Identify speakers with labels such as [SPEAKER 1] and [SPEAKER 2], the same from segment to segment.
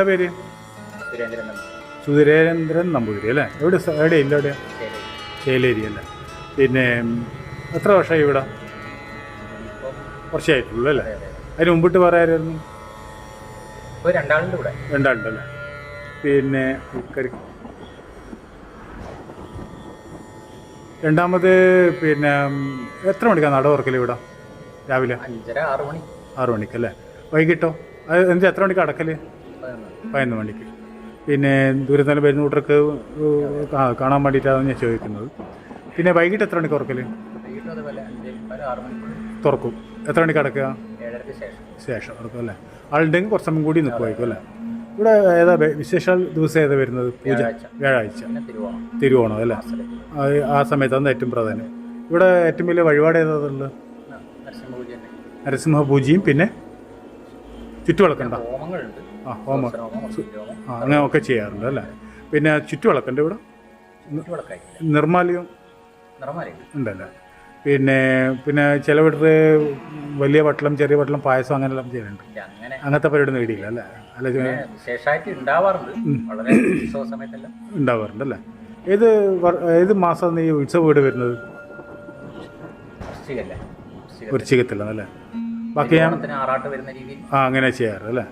[SPEAKER 1] എന്താ പേര്?
[SPEAKER 2] സുരേന്ദ്രൻ
[SPEAKER 1] നമ്പൂതിരി. അല്ലേ? എവിടെ എവിടെ ഇല്ല എവിടെ ചേലേരി. അല്ലേ? പിന്നെ എത്ര വർഷമായി ഇവിടെ? കുറച്ചായിട്ടുള്ളൂ അല്ലേ?
[SPEAKER 2] അതെ, അതെ.
[SPEAKER 1] അതിന് മുമ്പിട്ട് പറയാമായിരുന്നു
[SPEAKER 2] ഇപ്പൊ രണ്ടാളുണ്ട് ഇവിടെ.
[SPEAKER 1] പിന്നെ രണ്ടാമത് പിന്നെ എത്ര മണിക്കാണ് നട തുറക്കൽ ഇവിടെ? രാവിലെ?
[SPEAKER 2] അഞ്ചര ആറ് മണി.
[SPEAKER 1] ആറു മണിക്കല്ലേ വൈകിട്ടോ? അത് എന്ത് എത്ര മണിക്ക് അടക്കൽ
[SPEAKER 2] പതിനൊന്ന്.
[SPEAKER 1] മണിക്ക്. പിന്നെ നിന്ന് വരുന്ന കൂട്ടർക്ക് കാണാൻ വേണ്ടിയിട്ടാണ് ഞാൻ ചോദിക്കുന്നത്. പിന്നെ വൈകിട്ട് എത്ര മണിക്ക് തുറക്കൽ? തുറക്കും. എത്ര മണിക്ക് അടക്കുക?
[SPEAKER 2] ശേഷം.
[SPEAKER 1] തുറക്കും അല്ലേ? ആളുണ്ടെങ്കിൽ കുറച്ച് സമയം കൂടി നിൽക്കുമായിരിക്കും അല്ലേ? ഇവിടെ ഏതാ വിശേഷാൽ വിശേഷ ദിവസം ഏതാ വരുന്നത്? പൂജ?
[SPEAKER 2] വ്യാഴാഴ്ച. തിരുവോണം.
[SPEAKER 1] അല്ലേ? ആ- സമയത്താണ് ഏറ്റവും പ്രധാനം. ഇവിടെ ഏറ്റവും വലിയ വഴിപാട് ഏതാ
[SPEAKER 2] നരസിംഹപൂജ തന്നെ.
[SPEAKER 1] നരസിംഹ പൂജയും പിന്നെ ചുറ്റുവിളക്കുണ്ട ആ ഹോമം ആ അങ്ങനെ ഒക്കെ ചെയ്യാറുണ്ട് അല്ലേ? പിന്നെ ചുറ്റുവിളക്കുണ്ട് ഇവിടെ? നിർമ്മാല്യം ഉണ്ടല്ലേ? പിന്നെ പിന്നെ ചില വലിയ വട്ടളം ചെറിയ വട്ടളം പായസം അങ്ങനെയെല്ലാം ചെയ്യുന്നുണ്ട്.
[SPEAKER 2] ഇല്ല, അങ്ങനെ
[SPEAKER 1] അങ്ങനത്തെ പരിപാടി നേടിയില്ല അല്ലേ? അല്ല
[SPEAKER 2] വിശേഷമായിട്ട് ഉണ്ടാവാറുണ്ട്. വളരെ ഉത്സവ സമയത്തെല്ലാം.
[SPEAKER 1] ഉണ്ടാവാറുണ്ട് അല്ലേ? ഏത് ഏത് മാസം ഈ ഉത്സവ വീട് വരുന്നത്? വൃശ്ചികത്തിലാണ് അല്ലേ? ബാക്കി ഞാൻ ആ അങ്ങനെ ചെയ്യാറ് അല്ലേ?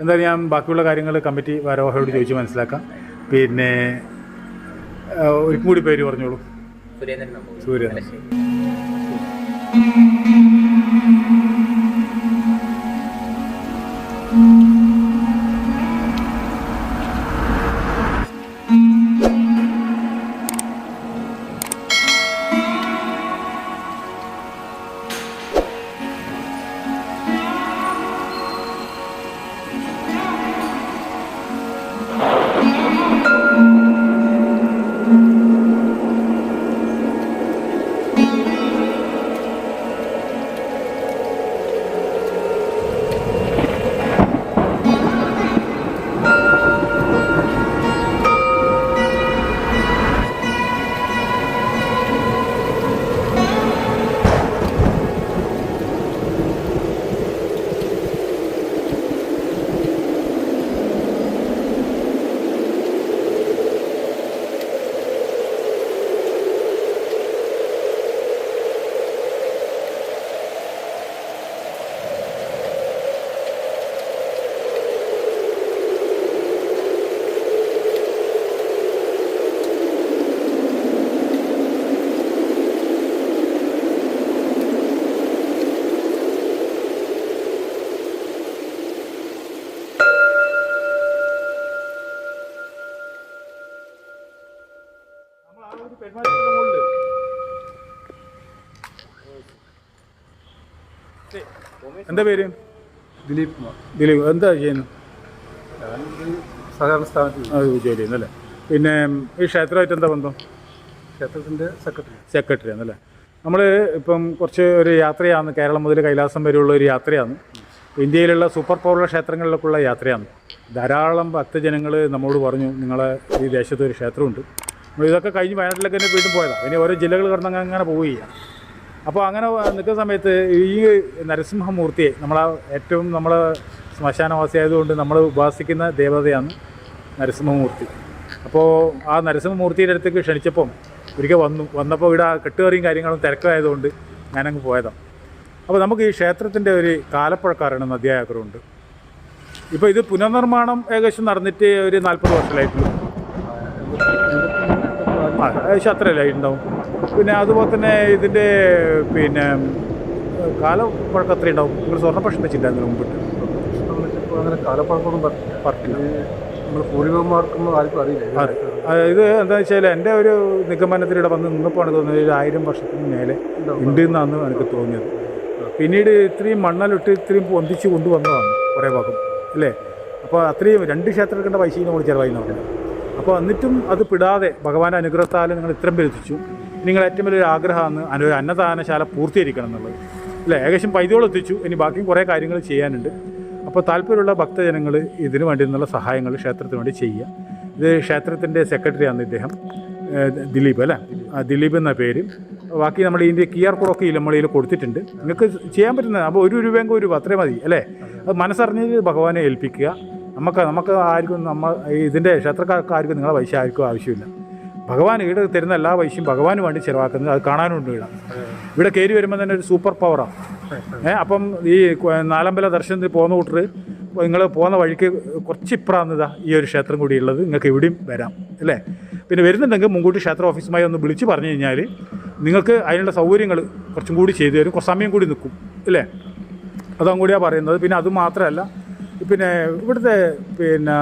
[SPEAKER 1] എന്തായാലും ഞാൻ ബാക്കിയുള്ള കാര്യങ്ങൾ കമ്മിറ്റി ഭാരവാഹിയോട് ചോദിച്ച് മനസ്സിലാക്കാം. പിന്നെ ഒരിക്കും കൂടി പേര് പറഞ്ഞോളൂ.
[SPEAKER 2] സുരേന്ദ്രൻ
[SPEAKER 1] എന്താ പേര്?
[SPEAKER 3] ദിലീപ് കുമാർ.
[SPEAKER 1] ദിലീപ്. എന്താ ചെയ്യുന്നു?
[SPEAKER 3] സഹകരണ സ്ഥാപനത്തിൽ
[SPEAKER 1] അത് ജോലി ചെയ്യുന്നല്ലേ പിന്നെ ഈ ക്ഷേത്രമായിട്ട് എന്താ ബന്ധം?
[SPEAKER 3] ക്ഷേത്രത്തിന്റെ സെക്രട്ടറി.
[SPEAKER 1] സെക്രട്ടറി ആണല്ലേ നമ്മൾ ഇപ്പം കുറച്ച് ഒരു യാത്രയാണ്. കേരളം മുതൽ കൈലാസം വരെയുള്ള ഒരു യാത്രയാണ്. ഇന്ത്യയിലുള്ള സൂപ്പർ പവറുള്ള ക്ഷേത്രങ്ങളിലേക്കുള്ള യാത്രയാണ്. ധാരാളം ഭക്തജനങ്ങൾ നമ്മോട് പറഞ്ഞു നിങ്ങളെ ഈ ദേശത്ത് ഒരു ക്ഷേത്രമുണ്ട്. നമ്മൾ ഇതൊക്കെ കഴിഞ്ഞ് വയനാട്ടിലൊക്കെ തന്നെ വീണ്ടും പോയതാണ് ഇനി ഓരോ ജില്ലകൾ കടന്നങ്ങനെ പോവുകയാണ് അപ്പോൾ അങ്ങനെ നിൽക്കുന്ന സമയത്ത് ഈ നരസിംഹമൂർത്തിയെ നമ്മൾ ഏറ്റവും നമ്മൾ ശ്മശാനവാസിയായതുകൊണ്ട് നമ്മൾ ഉപാസിക്കുന്ന ദേവതയാണ് നരസിംഹമൂർത്തി. അപ്പോൾ ആ നരസിംഹമൂർത്തിയുടെ അടുത്തേക്ക് ക്ഷണിച്ചപ്പം ഒരിക്കൽ വന്നു. വന്നപ്പോൾ ഇവിടെ കെട്ടുകറിയും കാര്യങ്ങളും തിരക്കായതുകൊണ്ട് ഞാനങ്ങ് പോയതാണ്. അപ്പോൾ നമുക്ക് ഈ ക്ഷേത്രത്തിന്റെ ഒരു കാലപ്പഴക്കാരാണ് അധ്യായകരുണ്ട് ഇപ്പോൾ ഇത് പുനർനിർമ്മാണം ഏകദേശം നടന്നിട്ട് ഒരു നാൽപ്പത് വർഷമായിട്ടുള്ളൂ. ആ ഏകദേശം അത്രയല്ലേ ഉണ്ടാവും പിന്നെ അതുപോലെ തന്നെ ഇതിന്റെ പിന്നെ കാലപ്പഴക്കം അത്ര ഉണ്ടാവും. നിങ്ങൾ സ്വർണപക്ഷം വെച്ചിട്ടുണ്ടായിരുന്നു മുമ്പിട്ട്.
[SPEAKER 3] അങ്ങനെ കാലപ്പഴക്കമൊന്നും പറഞ്ഞില്ല നമ്മൾ പൂർവികന്മാർക്കൊന്നും ആർക്കും അറിയില്ല. ഇത്
[SPEAKER 1] എന്താ വെച്ചാൽ എന്റെ ഒരു നിഗമനത്തിലൂടെ വന്ന് നിന്നപ്പോൾ തോന്നിയത് ഒരു ആയിരം വർഷത്തിന് മേലെ ഉണ്ട്? എന്നാണ് എനിക്ക് തോന്നിയത്. പിന്നീട് ഇത്രയും മണ്ണലിട്ട് ഇത്രയും പൊന്തിച്ച് കൊണ്ടുവന്നതാണ് കുറേ ഭാഗം അല്ലേ? അപ്പോൾ അത്രയും രണ്ട് ക്ഷേത്രത്തിന്റെ പൈസയും നമ്മൾ ചിലവായി നടന്നു അപ്പോൾ എന്നിട്ടും അത് പിടാതെ ഭഗവാന്റെ അനുഗ്രഹത്താൽ നിങ്ങൾ ഇത്രയും പെരുത്തിച്ചു നിങ്ങൾ ഏറ്റവും വലിയൊരു ആഗ്രഹമാണ് ഒരു അന്നദാനശാല പൂർത്തീകരിക്കണം എന്നുള്ളത്. അല്ലേ? ഏകദേശം പൈതോളം എത്തിച്ചു. ഇനി ബാക്കി കുറേ കാര്യങ്ങൾ ചെയ്യാനുണ്ട്. അപ്പോൾ താല്പര്യമുള്ള ഭക്തജനങ്ങൾ ഇതിനു വേണ്ടി നിന്നുള്ള സഹായങ്ങൾ ക്ഷേത്രത്തിന് വേണ്ടി ചെയ്യുക. ഇത് ക്ഷേത്രത്തിന്റെ സെക്രട്ടറിയാണ് ഇദ്ദേഹം. ദിലീപ് അല്ലേ? ദിലീപ് എന്ന പേര്. ബാക്കി നമ്മൾ ഇതിന്റെ കി ആർ കോഡൊക്കെ നമ്മൾ കൊടുത്തിട്ടുണ്ട്. നിങ്ങൾക്ക് ചെയ്യാൻ പറ്റുന്നത് അപ്പോൾ ഒരു രൂപയെങ്കിൽ ഒരു രൂപ അത്രയും മതി അല്ലേ? അത് മനസ്സറിഞ്ഞ് ഭഗവാനെ ഏൽപ്പിക്കുക. നമുക്ക് നമുക്ക് ആർക്കും നമ്മൾ ഇതിന്റെ ക്ഷേത്രക്കാർക്ക് ആർക്കും നിങ്ങളെ പൈസ ആർക്കും ആവശ്യമില്ല. ഭഗവാൻ ഈട് തരുന്ന എല്ലാ പൈസയും ഭഗവാന് വേണ്ടി ചിലവാക്കുന്നത് അത് കാണാനുണ്ട് ഇവിടെ. ഇവിടെ കയറി വരുമ്പോൾ തന്നെ ഒരു സൂപ്പർ പവറാണ് ഏഹ് അപ്പം ഈ നാലമ്പല ദർശനത്തിൽ പോകുന്ന കൂട്ടർ നിങ്ങൾ പോകുന്ന വഴിക്ക് കുറച്ച് ഇപ്പുറമാണിതാ ഈ ഒരു ക്ഷേത്രം കൂടി ഉള്ളത്. നിങ്ങൾക്ക് എവിടെയും വരാം അല്ലേ? പിന്നെ വരുന്നുണ്ടെങ്കിൽ മുൻകൂട്ടി ക്ഷേത്ര ഓഫീസുമായി ഒന്ന് വിളിച്ച് പറഞ്ഞു കഴിഞ്ഞാൽ നിങ്ങൾക്ക് അതിനുള്ള സൗകര്യങ്ങൾ കുറച്ചും കൂടി ചെയ്തു തരും. കുറച്ച് സമയം കൂടി നിൽക്കും അല്ലേ? അതും കൂടിയാണ് പറയുന്നത്. പിന്നെ അത് മാത്രമല്ല പിന്നെ ഇവിടുത്തെ പിന്നെ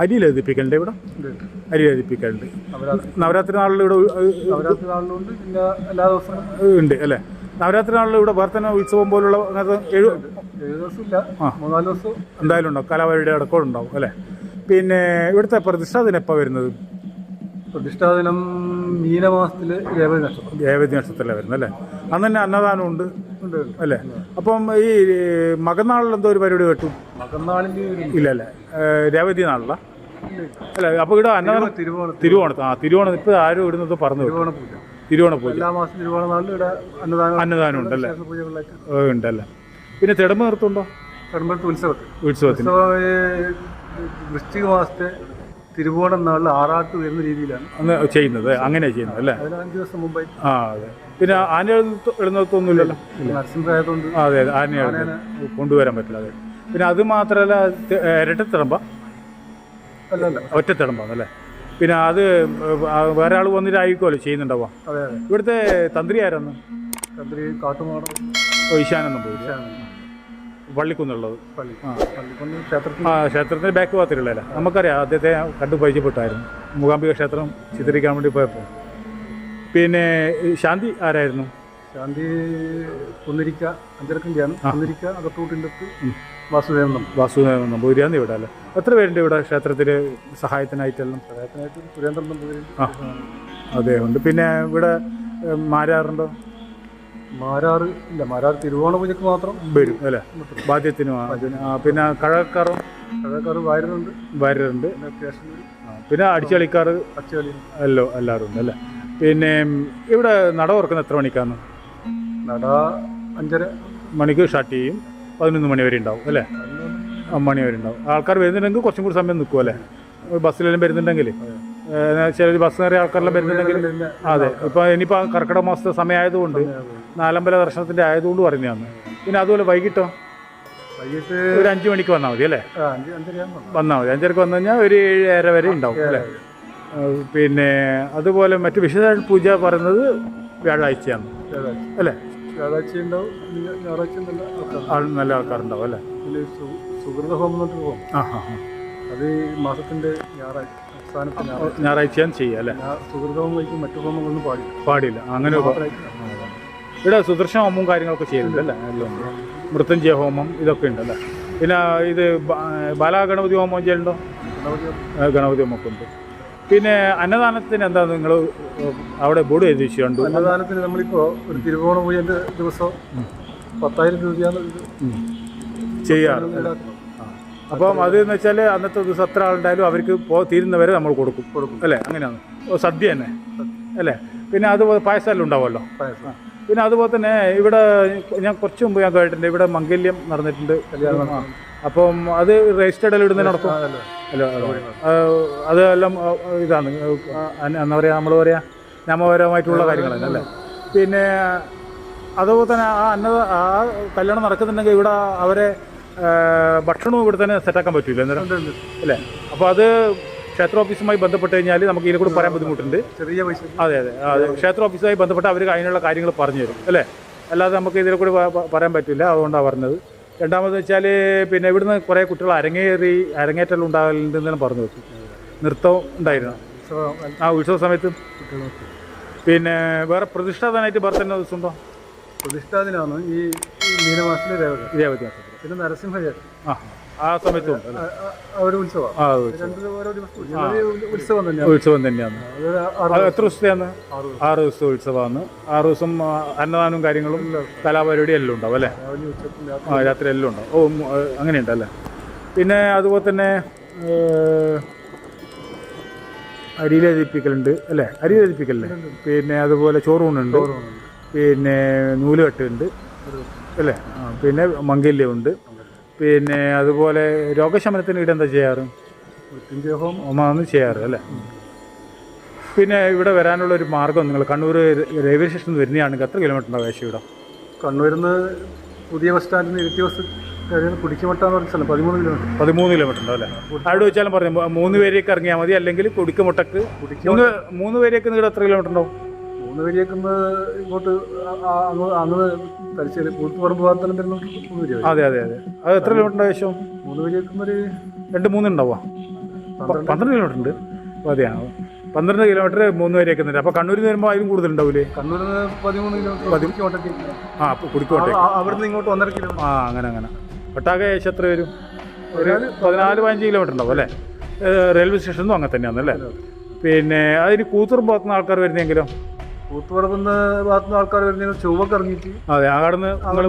[SPEAKER 1] അരി ലതിപ്പിക്കലുണ്ട് ഇവിടെ? അരി ലതിപ്പിക്കലുണ്ട്
[SPEAKER 3] നവരാത്രി.
[SPEAKER 1] നാളിൽ ഇവിടെ
[SPEAKER 3] നവരാത്രി നാളിലുണ്ട് പിന്നെ എല്ലാ ദിവസവും.
[SPEAKER 1] ഉണ്ട് അല്ലേ? നവരാത്രി നാളിൽ ഇവിടെ വർത്തന ഉത്സവം പോലുള്ള അങ്ങനത്തെ ഏഴ്
[SPEAKER 3] ദിവസം
[SPEAKER 1] ആ. എന്തായാലും ഉണ്ടാവും കലാപരിയുടെ അടക്കം ഉണ്ടാവും അല്ലേ? പിന്നെ ഇവിടുത്തെ പ്രതിഷ്ഠാ ദിനം എപ്പോൾ വരുന്നത്?
[SPEAKER 3] പ്രതിഷ്ഠാദിനം മീനമാസത്തിൽ രേവതി നക്ഷത്രം.
[SPEAKER 1] ദേവതി നക്ഷത്രത്തിലാണ് വരുന്നത് അല്ലേ? അന്ന് തന്നെ അന്നദാനം ഉണ്ട് അല്ലേ? അപ്പം ഈ മകനാളിൽ എന്തോ ഒരു പരിപാടി കേട്ടു
[SPEAKER 3] മകന്നാളിന്റെ ഒരു
[SPEAKER 1] ഇല്ല അല്ലേ രേവതി നാളില? അല്ല അപ്പോൾ ഇവിടെ അന്നദാനം
[SPEAKER 3] തിരുവോണ
[SPEAKER 1] തിരുവോണത്ത്. ആ തിരുവോണം ഇപ്പോൾ ആരും ഇടുന്നത് പറഞ്ഞു തിരുവോണപ്പൂജ
[SPEAKER 3] തിരുവോണ പൂജ.
[SPEAKER 1] തിരുവോണ പൂജ.
[SPEAKER 3] എല്ലാ മാസം ഇവിടെ അന്നദാനം
[SPEAKER 1] അന്നദാനം ഉണ്ടല്ലേ? ഉണ്ടല്ലേ. പിന്നെ തിടമ്പ് നിർത്തുണ്ടോ
[SPEAKER 3] ഉത്സവത്തിന്. ഉത്സവത്തിൽ
[SPEAKER 1] ഉത്സവത്തിന്
[SPEAKER 3] വൃശ്ചിക മാസത്തെ തിരുവോണം നാളിൽ ആറാട്ടു എന്ന രീതിയിലാണ്.
[SPEAKER 1] അന്ന് ചെയ്യുന്നത് അങ്ങനെ ചെയ്യുന്നത് അല്ലേ?
[SPEAKER 3] അതിന് അഞ്ച് ദിവസം മുമ്പായി.
[SPEAKER 1] ആ അതെ. പിന്നെ ആന
[SPEAKER 3] നരസിംഹരായതുകൊണ്ട്
[SPEAKER 1] ആ, അതെ അതെ. ആന കൊണ്ടുവരാൻ പറ്റില്ല അതെ. പിന്നെ അത് മാത്രമല്ല ഏ, ഇരട്ടത്തിടമ്പ?
[SPEAKER 3] അല്ല അല്ല.
[SPEAKER 1] ഒറ്റത്തിടമ്പാന്നല്ലേ പിന്നെ അത് വേറെ ആൾ വന്നിട്ടായിരിക്കുമല്ലോ ചെയ്യുന്നുണ്ടാവുക?
[SPEAKER 3] അതെ അതെ.
[SPEAKER 1] ഇവിടുത്തെ തന്ത്രി ആരാന്ന്
[SPEAKER 3] തന്ത്രി കാട്ടുമാടം.
[SPEAKER 1] ഓ, ഈശാനന്ദം പോയി പള്ളിക്കുന്നുള്ളത്.
[SPEAKER 3] പള്ളി
[SPEAKER 1] ആ ക്ഷേത്രത്തിന്റെ ബാക്ക് ഭാഗത്തിലുള്ളതല്ല. നമുക്കറിയാം അദ്ദേഹത്തെ ഞാൻ കണ്ടു പരിചയപ്പെട്ടായിരുന്നു. മൂകാംബിക ക്ഷേത്രം ചിത്രീകരിക്കാൻ വേണ്ടി പോയപ്പോൾ പിന്നെ ശാന്തി ആരായിരുന്നു?
[SPEAKER 3] ശാന്തി കുന്നിരിക്ക അഞ്ചരക്കണ്ടിയാണ് കുന്നിരിക്ക വാസുദേവൻ
[SPEAKER 1] വാസുദേവൻ നമ്പൂരിയാന്ന് ഇവിടെ അല്ലേ? എത്ര പേരുണ്ട് ഇവിടെ ക്ഷേത്രത്തിൽ സഹായത്തിനായിട്ടെല്ലാം?
[SPEAKER 3] സഹായത്തിനായിട്ട് സുരേന്ദ്രൻ നമ്പൂരി
[SPEAKER 1] ആ അദ്ദേഹമുണ്ട് പിന്നെ ഇവിടെ മാരാറുണ്ടോ?
[SPEAKER 3] മാരാറ് ഇല്ല മാരാറ് തിരുവോണ പൂജക്ക് മാത്രം
[SPEAKER 1] വരും അല്ലേ? ബാധ്യത്തിനും പിന്നെ- കഴക്കാറും?
[SPEAKER 3] കഴക്കാറ് വാരുന്നുണ്ട്
[SPEAKER 1] വാരുന്നുണ്ട്
[SPEAKER 3] പിന്നെ
[SPEAKER 1] അടിച്ചളിക്കാറ്
[SPEAKER 3] അടിച്ചളി
[SPEAKER 1] എല്ലോ എല്ലാവരും ഉണ്ട് അല്ലേ പിന്നെ ഇവിടെ നട തുറക്കുന്ന എത്ര മണിക്കാണ്?
[SPEAKER 3] നട അഞ്ചര.
[SPEAKER 1] മണിക്ക് സ്റ്റാർട്ട് ചെയ്യും. പതിനൊന്ന് മണി വരെ ഉണ്ടാവും അല്ലേ? മണി വരെ ഉണ്ടാവും. ആൾക്കാർ വരുന്നുണ്ടെങ്കിൽ കുറച്ചും കൂടി സമയം നിൽക്കും അല്ലേ? ബസ്സിലെല്ലാം വരുന്നുണ്ടെങ്കിൽ. ചില ബസ് കയറിയ ആൾക്കാരെല്ലാം വരുന്നുണ്ടെങ്കിൽ അതെ. ഇപ്പം ഇനിയിപ്പോൾ കർക്കിടക മാസത്തെ സമയമായതുകൊണ്ട് നാലമ്പല ദർശനത്തിന്റെ ആയതുകൊണ്ട് പറഞ്ഞതാണ് പിന്നെ അതുപോലെ വൈകിട്ടോ?
[SPEAKER 3] വൈകിട്ട്
[SPEAKER 1] ഒരു അഞ്ച് മണിക്ക് വന്നാൽ മതി അല്ലേ? വന്നാൽ മതി. അഞ്ചരക്ക് വന്നു കഴിഞ്ഞാൽ ഒരു ഏഴര വരെ ഉണ്ടാവും അല്ലേ? പിന്നെ അതുപോലെ മറ്റു വിശുദ്ധ പൂജ പറയുന്നത് വ്യാഴാഴ്ചയാണ്. അല്ലേ?
[SPEAKER 3] വ്യാഴാഴ്ച ഉണ്ടാവും ഞായറാഴ്ച നല്ല
[SPEAKER 1] ആൾക്കാരുണ്ടാവും. അല്ലേ?
[SPEAKER 3] സുഹൃത ഹോമം പോകും.
[SPEAKER 1] ആ ഹാ ഹാ
[SPEAKER 3] അത് മാസത്തിന്റെ ഞായറാഴ്ച അവസാനത്തെ ഞായറാഴ്ച.
[SPEAKER 1] ഞായറാഴ്ചയാണ് ചെയ്യുക അല്ലേ?
[SPEAKER 3] സുഹൃത ഹോമം വയ്ക്കും മറ്റു ഹോമങ്ങളൊന്നും പാടില്ല.
[SPEAKER 1] പാടില്ല. അങ്ങനെ ഇവിടെ സുദർശന ഹോമവും കാര്യങ്ങളൊക്കെ ചെയ്യുന്നുണ്ട് അല്ലേ? എല്ലാം. മൃത്യുഞ്ജയ ഹോമം ഇതൊക്കെ ഉണ്ടല്ലേ പിന്നെ ഇത് ബാലഗണപതി ഹോമം ചെയ്യലുണ്ടോ?
[SPEAKER 3] ഗണപതി
[SPEAKER 1] ഹോമൊക്കെ ഉണ്ട്. പിന്നെ അന്നദാനത്തിന് എന്താ നിങ്ങൾ അവിടെ ബോർഡ് എഴുതി വെച്ചുകൊണ്ട്
[SPEAKER 3] അന്നദാനത്തിന് നമ്മളിപ്പോൾ ഒരു തിരുവോണ പൂജന്റെ ദിവസം പത്തായിരം രൂപയാണ്
[SPEAKER 1] ചെയ്യാറ്. അപ്പം അത് എന്ന് വെച്ചാൽ അന്നത്തെ ദിവസം എത്ര ആളുണ്ടായാലും അവർക്ക് പോ തീരുന്നവരെ നമ്മൾ കൊടുക്കും.
[SPEAKER 3] കൊടുക്കും.
[SPEAKER 1] അല്ലേ? അങ്ങനെയാണ്. സദ്യ തന്നെ. അല്ലേ? പിന്നെ അതുപോലെ പായസമെല്ലാം ഉണ്ടാവുമല്ലോ?
[SPEAKER 3] പായസം.
[SPEAKER 1] പിന്നെ അതുപോലെ തന്നെ ഇവിടെ ഞാൻ കുറച്ച് മുമ്പ് ഞാൻ കേട്ടിട്ടുണ്ട്. ഇവിടെ മംഗല്യം നടന്നിട്ടുണ്ട്
[SPEAKER 3] കല്യാണം.
[SPEAKER 1] അപ്പം അത് രജിസ്റ്റേഡ് അല്ല ഇടുന്നതിന് നടക്കും? അല്ല ആ, അതെല്ലാം ഇതാണ്. എന്താ പറയുക നമ്മൾ പറയാ നിയമപരമായിട്ടുള്ള കാര്യങ്ങളല്ല അല്ലേ? പിന്നെ അതുപോലെ തന്നെ ആ അന്ന ആ കല്യാണം നടക്കുന്നുണ്ടെങ്കിൽ ഇവിടെ അവരെ ഭക്ഷണവും ഇവിടെ തന്നെ സെറ്റാക്കാൻ
[SPEAKER 3] പറ്റൂല.
[SPEAKER 1] അല്ലേ? അപ്പോൾ അത് ക്ഷേത്ര ഓഫീസുമായി ബന്ധപ്പെട്ട് കഴിഞ്ഞാൽ നമുക്ക് ഇതിനെ കൂടി പറയാൻ ബുദ്ധിമുട്ടുണ്ട്.
[SPEAKER 3] ചെറിയ പൈസ.
[SPEAKER 1] അതെ അതെ. അതെ. ക്ഷേത്ര ഓഫീസുമായി ബന്ധപ്പെട്ട് അവർ അതിനുള്ള കാര്യങ്ങൾ പറഞ്ഞു തരും അല്ലേ? അല്ലാതെ നമുക്ക് ഇതിനെ കൂടി പറയാൻ പറ്റില്ല. അതുകൊണ്ടാണ് പറഞ്ഞത്. രണ്ടാമത് വെച്ചാൽ പിന്നെ ഇവിടുന്ന് കുറേ കുട്ടികൾ അരങ്ങേറി അരങ്ങേറ്റൽ ഉണ്ടാകലുണ്ടെന്നെല്ലാം പറഞ്ഞു വെച്ചു. നൃത്തം ഉണ്ടായിരുന്നു. ആ ഉത്സവ സമയത്ത് പിന്നെ വേറെ പ്രതിഷ്ഠാതനായിട്ട് ബർത്തന്നെ ദിവസം ഉണ്ടോ
[SPEAKER 3] പ്രതിഷ്ഠാതനാണ് ഈ മീനമാസത്തിലെ രേവതി
[SPEAKER 1] ഇതേ വ്യത്യാസം
[SPEAKER 3] പിന്നെ നരസിംഹചാരി
[SPEAKER 1] ആ ആ സമയത്തും
[SPEAKER 3] ഉത്സവം.
[SPEAKER 1] ആ ഉത്സവം.
[SPEAKER 3] തന്നെയാണ്.
[SPEAKER 1] എത്ര ദിവസത്തെയാണ്?
[SPEAKER 3] ആറ്
[SPEAKER 1] ദിവസം. ദിവസത്തെ ഉത്സവമാണ്. ആറ് ദിവസം അന്നദാനവും കാര്യങ്ങളും കലാപരിപാടി എല്ലാം ഉണ്ടാവും അല്ലേ? ആ രാത്രി എല്ലാം ഉണ്ടാവും. ഓ അങ്ങനെയുണ്ട് അല്ലേ? അങ്ങനെയുണ്ടല്ലേ പിന്നെ അതുപോലെ തന്നെ അരിയിലെതിപ്പിക്കലുണ്ട് അല്ലേ? അരിയിലെതിപ്പിക്കലല്ലേ പിന്നെ അതുപോലെ ചോറൂണുണ്ട്. പിന്നെ നൂലുകെട്ടുണ്ട് അല്ലേ? പിന്നെ മംഗല്യമുണ്ട്. പിന്നെ അതുപോലെ രോഗശമനത്തിന് ഇവിടെ എന്താ ചെയ്യാറ്?
[SPEAKER 3] മൃത്യുഞ്ജയ ഹോമം
[SPEAKER 1] ഒന്നാണ് ചെയ്യാറ് അല്ലേ? പിന്നെ ഇവിടെ വരാനുള്ള ഒരു മാർഗം നിങ്ങൾ കണ്ണൂർ റെയിൽവേ സ്റ്റേഷനിൽ നിന്ന് വരുന്നതാണെങ്കിൽ എത്ര കിലോമീറ്റർ ഉണ്ടാവും ഏകദേശം ഇവിടെ?
[SPEAKER 3] കണ്ണൂരിൽ നിന്ന് പുതിയ ബസ് സ്റ്റാൻഡിൽ നിന്ന് ഇരുത്തി ബസ് കുടിക്കുമട്ട എന്ന് പറഞ്ഞ സ്ഥലം പതിമൂന്ന് കിലോമീറ്റർ.
[SPEAKER 1] പതിമൂന്ന് കിലോമീറ്റർ ഉണ്ടോ അല്ലേ? അവിടെ വെച്ചാലും പറഞ്ഞു മൂന്ന് പേരേക്ക് ഇറങ്ങിയാൽ മതി അല്ലെങ്കിൽ കുടിക്കുമുട്ടക്ക്. മൂന്ന് മൂന്ന് പേരേക്ക് നിങ്ങൾ എത്ര കിലോമീറ്റർ ഉണ്ടാവും?
[SPEAKER 3] മൂന്ന് വരിയേക്കുന്ന ഇങ്ങോട്ട് അങ്ങ് തലശ്ശേരി കൂത്തുപറമ്പ് ഭാഗത്തെല്ലാം വരുന്നുണ്ട് മൂന്ന് വരി
[SPEAKER 1] അതെ അതെ അതെ. അത് എത്ര കിലോമീറ്റർ ആവശ്യം?
[SPEAKER 3] മൂന്ന് വരിയേക്കുന്ന ഒരു
[SPEAKER 1] രണ്ട് മൂന്ന് ഉണ്ടാവുക. പന്ത്രണ്ട്. കിലോമീറ്റർ ഉണ്ട്. അപ്പോൾ അതെയാണ് പന്ത്രണ്ട് കിലോമീറ്റർ മൂന്ന് വരെയൊക്കെ ഉണ്ട്. അപ്പോൾ കണ്ണൂരിൽ നിന്ന് വരുമ്പോൾ അതിലും കൂടുതൽ ഉണ്ടാവില്ലേ
[SPEAKER 3] കണ്ണൂരിൽ നിന്ന് പതിമൂന്ന് കിലോമീറ്റർ
[SPEAKER 1] ആ അപ്പോൾ കുടിക്കോട്ടെ
[SPEAKER 3] അവിടുന്ന് ഇങ്ങോട്ട് ഒന്നര കിലോമീറ്റർ.
[SPEAKER 1] ആ അങ്ങനെ അങ്ങനെ. ഒട്ടാകെ ഏകദേശം എത്ര വരും? ഒരു പതിനാല്. പതിനഞ്ച് കിലോമീറ്റർ ഉണ്ടാവും അല്ലേ? റെയിൽവേ സ്റ്റേഷനും അങ്ങനെ തന്നെയാണ് അല്ലേ? പിന്നെ അതിന് കൂത്തുറും ഭാഗത്തുനിന്ന് ആൾക്കാർ വരുന്നെങ്കിലോ?
[SPEAKER 3] കൂത്തുപറമ്പെന്ന് ഭാഗത്തുനിന്ന് ആൾക്കാർ വരുന്ന ചൊവ്വക്ക് ഇറങ്ങിയിട്ട്
[SPEAKER 1] അതെ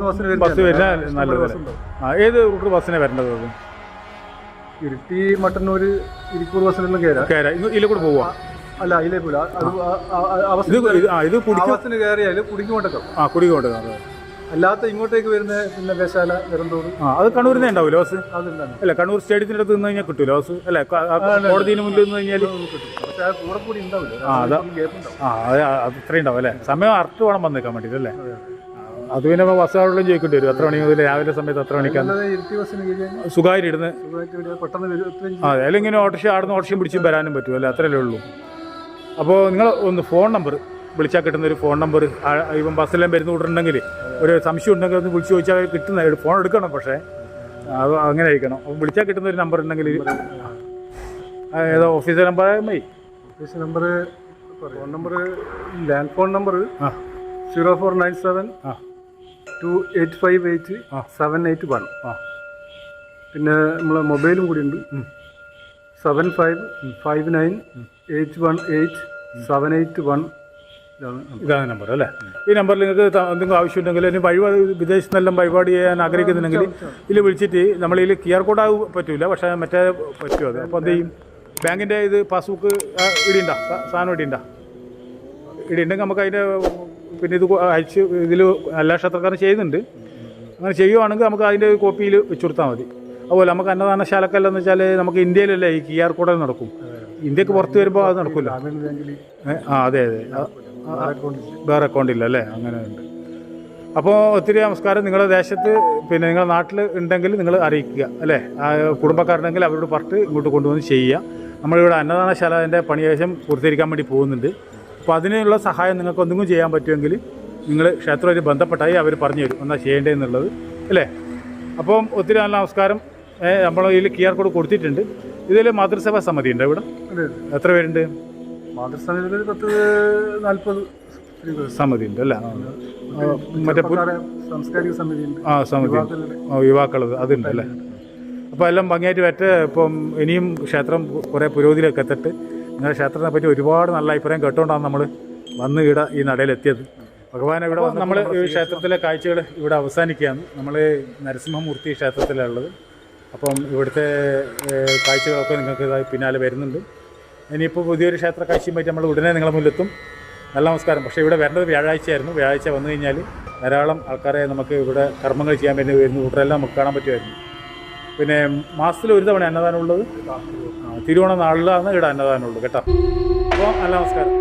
[SPEAKER 3] ബസ്സിന്
[SPEAKER 1] ബസ് വരുന്ന നല്ലത് ഏത് റൂട്ട് ബസ്സിനെ വരേണ്ടത് അത്?
[SPEAKER 3] ഇരിട്ടി മട്ടന്നൂർ ഇരിക്കൂർ ബസ്സിനെല്ലാം കയറാം.
[SPEAKER 1] കയറാം. ഇതിലെ കൂടെ പോവാ?
[SPEAKER 3] അല്ല അതിലേ പോല
[SPEAKER 1] ഇത് കുടിക്കും
[SPEAKER 3] കയറിയാൽ കുടിക്കും കൊണ്ടൊക്കെ
[SPEAKER 1] ആ കുടിക്കൊണ്ട് അതെ.
[SPEAKER 3] അല്ലാത്ത ഇങ്ങോട്ടേക്ക് വരുന്ന പിന്നെ വേശാല നിരന്തൂർ
[SPEAKER 1] ആ അത് കണ്ണൂരിൽ നിന്ന് ഉണ്ടാവും
[SPEAKER 3] ലോസ്?
[SPEAKER 1] അല്ല കണ്ണൂർ സ്റ്റേഡിയത്തിന്റെ അടുത്ത് നിന്ന് കഴിഞ്ഞാൽ കിട്ടും ലോസ്. അല്ല കോടതിന് മുന്നിൽ നിന്ന് കഴിഞ്ഞാൽ
[SPEAKER 3] കൂടെ കൂടി ഉണ്ടാവില്ല.
[SPEAKER 1] ആ, അതാ. അത്രയും ഉണ്ടാവും അല്ലേ? സമയം അറക്റ്റ് വേണം വന്നേക്കാൻ വേണ്ടിയിട്ട് അല്ലേ അത് പിന്നെ ബസ്സുകാരോടും ചോദിക്കേണ്ടി വരും. എത്ര മണി മുതൽ രാവിലെ സമയത്ത് എത്ര മണിക്കാണ്? സുഖമായിട്ട് ഇരുന്ന് അതെ. അല്ലെങ്കിൽ ഇങ്ങനെ ഓട്ടോറിക്ഷ ആടുന്ന ഓട്ടോഷ്യം പിടിച്ചും വരാനും പറ്റുമല്ലോ അത്രയല്ലേ ഉള്ളൂ. അപ്പോൾ നിങ്ങൾ ഒന്ന് ഫോൺ നമ്പർ വിളിച്ചാൽ കിട്ടുന്ന ഒരു ഫോൺ നമ്പർ ഇപ്പം ബസ്സെല്ലാം വരുന്ന കൂട്ടുണ്ടെങ്കിൽ ഒരു സംശയം ഉണ്ടെങ്കിൽ ഒന്ന് വിളിച്ച് ചോദിച്ചാൽ കിട്ടുന്ന ഫോൺ എടുക്കണം പക്ഷേ. അത് അങ്ങനെ ആയിരിക്കണം. അപ്പം വിളിച്ചാൽ കിട്ടുന്ന ഒരു നമ്പർ ഉണ്ടെങ്കിൽ ഏതോ ഓഫീസ് നമ്പർ മതി
[SPEAKER 3] office number phone number land phone number zero four nine seven two eight five eight. Seven eight one
[SPEAKER 1] ആ.
[SPEAKER 3] പിന്നെ നമ്മളെ മൊബൈലും കൂടി ഉണ്ട്. Seven five five nine eight one eight seven eight one ഇതാണ്
[SPEAKER 1] നമ്പർ അല്ലേ? ഈ നമ്പറിൽ നിങ്ങൾക്ക് എന്തെങ്കിലും ആവശ്യമുണ്ടെങ്കിൽ ഇനി വഴിപാട് വിദേശത്ത് നിന്നെല്ലാം വഴിപാട് ചെയ്യാൻ ആഗ്രഹിക്കുന്നുണ്ടെങ്കിൽ ഇതിൽ വിളിച്ചിട്ട് നമ്മളിൽ ക്യു ആർ കോഡ് ആവും പറ്റൂല പക്ഷേ മറ്റേ പറ്റും അത്. അപ്പോൾ എന്ത് ചെയ്യും? ബാങ്കിന്റെ ഇത് പാസ്ബുക്ക് ഇടിയുണ്ട സാധനം ഇടിയുണ്ട ഇടിയുണ്ടെങ്കിൽ നമുക്ക് അതിന്റെ പിന്നെ ഇത് അയച്ച് ഇതിൽ എല്ലാ ക്ഷേത്രക്കാരും ചെയ്യുന്നുണ്ട്. അങ്ങനെ ചെയ്യുവാണെങ്കിൽ നമുക്ക് അതിന്റെ കോപ്പിയിൽ വെച്ച് കൊടുത്താൽ മതി. അതുപോലെ നമുക്ക് അന്നദാന എന്ന് വെച്ചാൽ നമുക്ക് ഇന്ത്യയിലല്ലേ ഈ ക്യു ആർ കോഡ് നടക്കും. ഇന്ത്യയ്ക്ക് പുറത്ത് വരുമ്പോൾ അത് നടക്കില്ല. ആ അതെ അതെ. വേറെ അക്കൗണ്ട് ഇല്ല. അല്ലേ? അങ്ങനെ ഉണ്ട്. അപ്പോൾ ഒത്തിരി നമസ്കാരം. നിങ്ങളുടെ ദേശത്ത് പിന്നെ നിങ്ങളുടെ നാട്ടിൽ ഉണ്ടെങ്കിൽ നിങ്ങൾ അറിയിക്കുക അല്ലേ? കുടുംബക്കാരുണ്ടെങ്കിൽ അവരോട് പറഞ്ഞ് ഇങ്ങോട്ട് കൊണ്ടുവന്ന് ചെയ്യുക. നമ്മളിവിടെ അന്നദാനശാല അതിന്റെ പണിയേശം പൂർത്തീകരിക്കാൻ വേണ്ടി പോകുന്നുണ്ട്. അപ്പോൾ അതിനുള്ള സഹായം നിങ്ങൾക്ക് എന്തെങ്കിലും ചെയ്യാൻ പറ്റുമെങ്കിൽ നിങ്ങൾ ക്ഷേത്രമായിട്ട് ബന്ധപ്പെട്ടായി അവർ പറഞ്ഞു തരും. എന്നാൽ ചെയ്യേണ്ടതെന്നുള്ളത് അല്ലേ? അപ്പം ഒത്തിരി നല്ല നമസ്കാരം. നമ്മൾ ഇതിൽ ക്യു ആർ കോഡ് കൊടുത്തിട്ടുണ്ട്. ഇതിൽ മാതൃസഭാ സമിതി ഉണ്ട് ഇവിടെ? എത്ര പേരുണ്ട്?
[SPEAKER 3] മാതൃസ്ഥാനത്തിൽ ഒരു പത്ത് നാൽപ്പത്
[SPEAKER 1] സമിതി ഉണ്ട് അല്ലേ? മറ്റേ
[SPEAKER 3] സാംസ്കാരിക സമിതി
[SPEAKER 1] ആ സമിതി. യുവാക്കളത് അതുണ്ട് അല്ലേ? അപ്പോൾ എല്ലാം ഭംഗിയായിട്ട് പറ്റ ഇപ്പം ഇനിയും ക്ഷേത്രം കുറേ പുരോഗതിയിലേക്ക് എത്തിട്ട്. നിങ്ങളുടെ ക്ഷേത്രത്തിനെ പറ്റി ഒരുപാട് നല്ല അഭിപ്രായം കേട്ടോണ്ടാണ് നമ്മൾ വന്ന് ഇവിടെ ഈ നടയിലെത്തിയത്. ഭഗവാൻ ഇവിടെ നമ്മൾ ഈ ക്ഷേത്രത്തിലെ കാഴ്ചകൾ ഇവിടെ അവസാനിക്കുകയാണ്. നമ്മൾ നരസിംഹമൂർത്തി ക്ഷേത്രത്തിലുള്ളത് അപ്പം ഇവിടുത്തെ കാഴ്ചകളൊക്കെ നിങ്ങൾക്ക് പിന്നാലെ വരുന്നുണ്ട്. ഇനിയിപ്പോൾ പുതിയൊരു ക്ഷേത്ര കാഴ്ചയുമായിട്ട് നമ്മൾ ഉടനെ നിങ്ങളെ മുന്നിലെത്തും. നല്ല നമസ്കാരം. പക്ഷേ ഇവിടെ വരേണ്ടത് വ്യാഴാഴ്ചയായിരുന്നു. വ്യാഴാഴ്ച വന്നു കഴിഞ്ഞാൽ ധാരാളം ആൾക്കാരെ നമുക്ക് ഇവിടെ കർമ്മങ്ങൾ ചെയ്യാൻ വേണ്ടി വരുന്നു. കൂട്ടരെല്ലാം നമുക്ക് കാണാൻ പറ്റുമായിരുന്നു. പിന്നെ മാസത്തിൽ ഒരു തവണ അന്നദാനം ഉള്ളത് തിരുവോണ നാളിലാണ് ഇവിടെ അന്നദാനം കേട്ടോ. അപ്പോൾ നല്ല നമസ്കാരം.